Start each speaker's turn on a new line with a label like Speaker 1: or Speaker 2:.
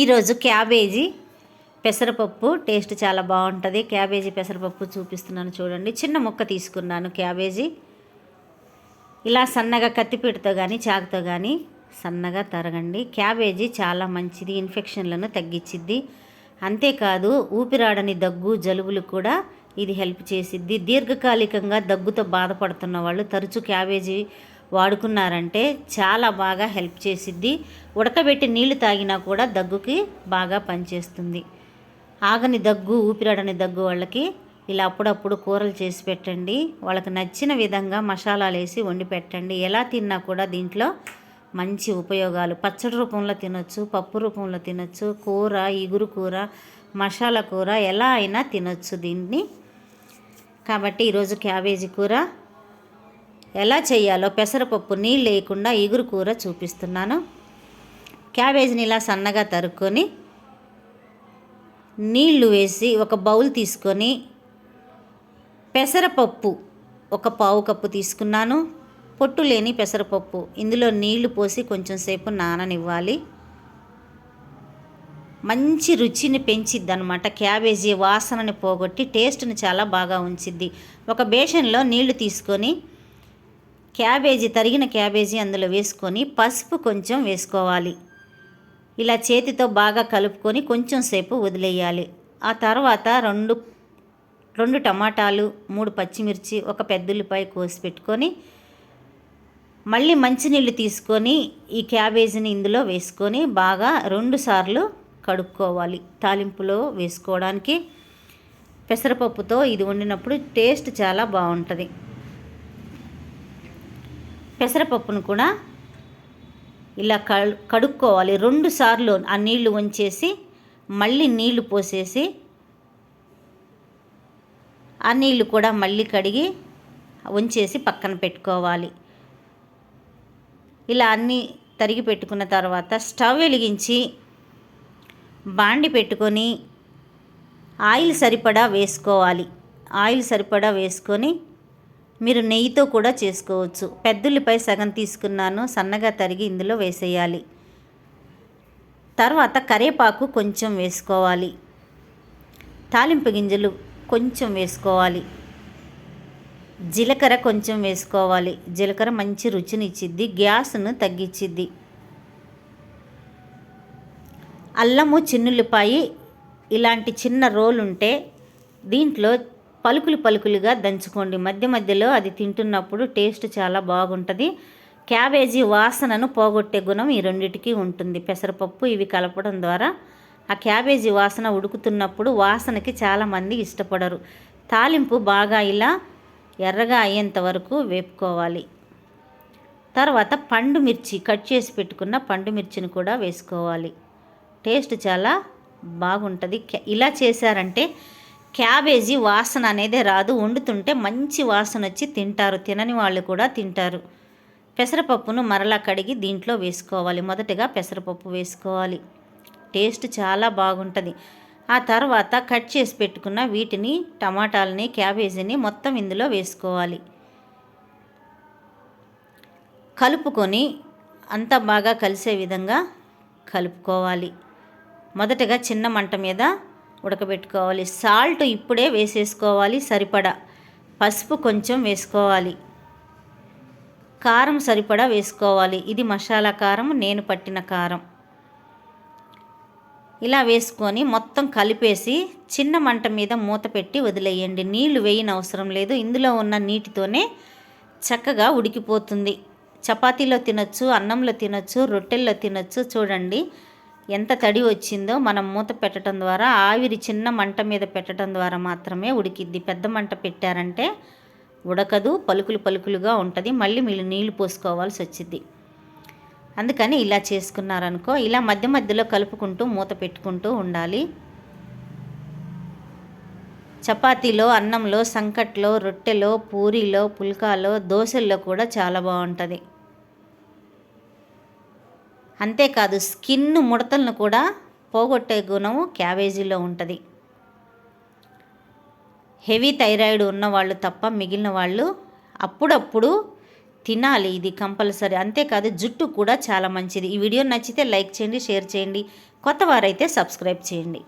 Speaker 1: ఈరోజు క్యాబేజీ పెసరపప్పు టేస్ట్ చాలా బాగుంటుంది. క్యాబేజీ పెసరపప్పు చూపిస్తున్నాను చూడండి. చిన్న ముక్క తీసుకున్నాను క్యాబేజీ. ఇలా సన్నగా కత్తిపీటతో కానీ చాకుతో కానీ సన్నగా తరగండి. క్యాబేజీ చాలా మంచిది ఇన్ఫెక్షన్లను తగ్గించిద్ది అంతేకాదు ఊపిరాడని దగ్గు జలుబులు కూడా ఇది హెల్ప్ చేసిద్ది. దీర్ఘకాలికంగా దగ్గుతో బాధపడుతున్న వాళ్ళు తరచూ క్యాబేజీ వాడుకున్నారంటే చాలా బాగా హెల్ప్ చేసిద్ది. ఉడకబెట్టి నీళ్ళు తాగినా కూడా దగ్గుకి బాగా పనిచేస్తుంది. ఆగని దగ్గు ఊపిరాడని దగ్గు వాళ్ళకి ఇలా అప్పుడప్పుడు కూరలు చేసి పెట్టండి. వాళ్ళకి నచ్చిన విధంగా మసాలాలు వేసి వండి పెట్టండి. ఎలా తిన్నా కూడా దీంట్లో మంచి ఉపయోగాలు. పచ్చడి రూపంలో తినొచ్చు పప్పు రూపంలో తినొచ్చు కూర ఇగురు కూర మసాలా కూర ఎలా అయినా తినొచ్చు దీన్ని. కాబట్టి ఈరోజు క్యాబేజీ కూర ఎలా చేయాలో పెసరపప్పు నీళ్ళు లేకుండా ఇగురు కూర చూపిస్తున్నాను. క్యాబేజీని ఇలా సన్నగా తరుక్కొని నీళ్ళు వేసి ఒక బౌల్ తీసుకొని పెసరపప్పు ఒక పావు కప్పు తీసుకున్నాను. పొట్టు లేని పెసరపప్పు. ఇందులో నీళ్ళు పోసి కొంచెం సేపు నాననివ్వాలి. మంచి రుచిని పెంచిద్ది అనమాట క్యాబేజీ వాసనని పోగొట్టి టేస్ట్ని చాలా బాగా ఉంచిద్ది. ఒక బేషన్లో నీళ్ళు తీసుకొని క్యాబేజీ తరిగిన క్యాబేజీ అందులో వేసుకొని పసుపు కొంచెం వేసుకోవాలి. ఇలా చేతితో బాగా కలుపుకొని కొంచెం సేపు వదిలేయాలి. ఆ తర్వాత రెండు రెండు టమాటాలు మూడు పచ్చిమిర్చి ఒక పెద్దుల్లిపాయ కోసి పెట్టుకొని మళ్ళీ మంచినీళ్ళు తీసుకొని ఈ క్యాబేజీని ఇందులో వేసుకొని బాగా రెండు సార్లు కడుక్కోవాలి. తాలింపులో వేసుకోవడానికి పెసరపప్పుతో ఇది వండినప్పుడు టేస్ట్ చాలా బాగుంటుంది. పెసరపప్పును కూడా ఇలా కడుక్కోవాలి. రెండు సార్లు ఆ నీళ్ళు వంచేసి మళ్ళీ నీళ్ళు పోసేసి ఆ నీళ్ళు కూడా మళ్ళీ కడిగి వంచేసి పక్కన పెట్టుకోవాలి. ఇలా అన్నీ తరిగి పెట్టుకున్న తర్వాత స్టవ్ వెలిగించి బాండి పెట్టుకొని ఆయిల్ సరిపడా వేసుకోవాలి. ఆయిల్ సరిపడా వేసుకొని మీరు నెయ్యితో కూడా చేసుకోవచ్చు. పెద్దుల్లిపై సగం తీసుకున్నాను సన్నగా తరిగి ఇందులో వేసేయాలి. తర్వాత కరేపాకు కొంచెం వేసుకోవాలి. తాలింపు గింజలు కొంచెం వేసుకోవాలి. జీలకర్ర కొంచెం వేసుకోవాలి. జీలకర్ర మంచి రుచిని ఇచ్చిద్ది గ్యాస్ను తగ్గించిద్ది అల్లము చిన్నుల్లిపాయి ఇలాంటి చిన్న రోల్ ఉంటే దీంట్లో పలుకులు పలుకులుగా దంచుకోండి. మధ్య మధ్యలో అది తింటున్నప్పుడు టేస్ట్ చాలా బాగుంటుంది. క్యాబేజీ వాసనను పోగొట్టే గుణం ఈ రెండిటికి ఉంటుంది. పెసరపప్పు ఇవి కలపడం ద్వారా ఆ క్యాబేజీ వాసన ఉడుకుతున్నప్పుడు వాసనకి చాలామంది ఇష్టపడరు. తాలింపు బాగా ఇలా ఎర్రగా అయ్యేంత వరకు వేపుకోవాలి. తర్వాత పండు మిర్చి కట్ చేసి పెట్టుకున్న పండు మిర్చిని కూడా వేసుకోవాలి. టేస్ట్ చాలా బాగుంటుంది. ఇలా చేశారంటే క్యాబేజీ వాసన అనేది రాదు. వండుతుంటే మంచి వాసన వచ్చి తింటారు. తినని వాళ్ళు కూడా తింటారు. పెసరపప్పును మరలా కడిగి దీంట్లో వేసుకోవాలి. మొదటగా పెసరపప్పు వేసుకోవాలి. టేస్ట్ చాలా బాగుంటుంది. ఆ తర్వాత కట్ చేసి పెట్టుకున్న వీటిని టమాటాలని క్యాబేజీని మొత్తం ఇందులో వేసుకోవాలి. కలుపుకొని అంతా బాగా కలిసే విధంగా కలుపుకోవాలి. మొదటగా చిన్న మంట మీద ఉడకబెట్టుకోవాలి. సాల్ట్ ఇప్పుడే వేసేసుకోవాలి సరిపడా. పసుపు కొంచెం వేసుకోవాలి. కారం సరిపడా వేసుకోవాలి. ఇది మసాలా కారం నేను పట్టిన కారం. ఇలా వేసుకొని మొత్తం కలిపేసి చిన్న మంట మీద మూత పెట్టి వదిలేయండి. నీళ్ళు వేయని అవసరం లేదు. ఇందులో ఉన్న నీటితోనే చక్కగా ఉడికిపోతుంది. చపాతీలో తినచ్చు అన్నంలో తినచ్చు రొట్టెల్లో తినచ్చు చూడండి. ఎంత తడి వచ్చిందో మనం మూత పెట్టడం ద్వారా ఆవిరి చిన్న మంట మీద పెట్టడం ద్వారా మాత్రమే ఉడికిద్ది. పెద్ద మంట పెట్టారంటే ఉడకదు పలుకులు పలుకులుగా ఉంటుంది. మళ్ళీ మీరు నీళ్ళు పోసుకోవాల్సి వచ్చింది అందుకని ఇలా చేసుకున్నారనుకో ఇలా మధ్య మధ్యలో కలుపుకుంటూ మూత పెట్టుకుంటూ ఉండాలి. చపాతీలో అన్నంలో సంకట్లో రొట్టెలో పూరీలో పుల్కాలో దోశల్లో కూడా చాలా బాగుంటుంది. అంతేకాదు స్కిన్ ముడతలను కూడా పోగొట్టే గుణం క్యాబేజీలో ఉంటుంది. హెవీ థైరాయిడ్ ఉన్న వాళ్ళు తప్ప మిగిలిన వాళ్ళు అప్పుడప్పుడు తినాలి ఇది కంపల్సరీ. అంతేకాదు జుట్టు కూడా చాలా మంచిది. ఈ వీడియో నచ్చితే లైక్ చేయండి షేర్ చేయండి. కొత్త వారైతే సబ్స్క్రైబ్ చేయండి.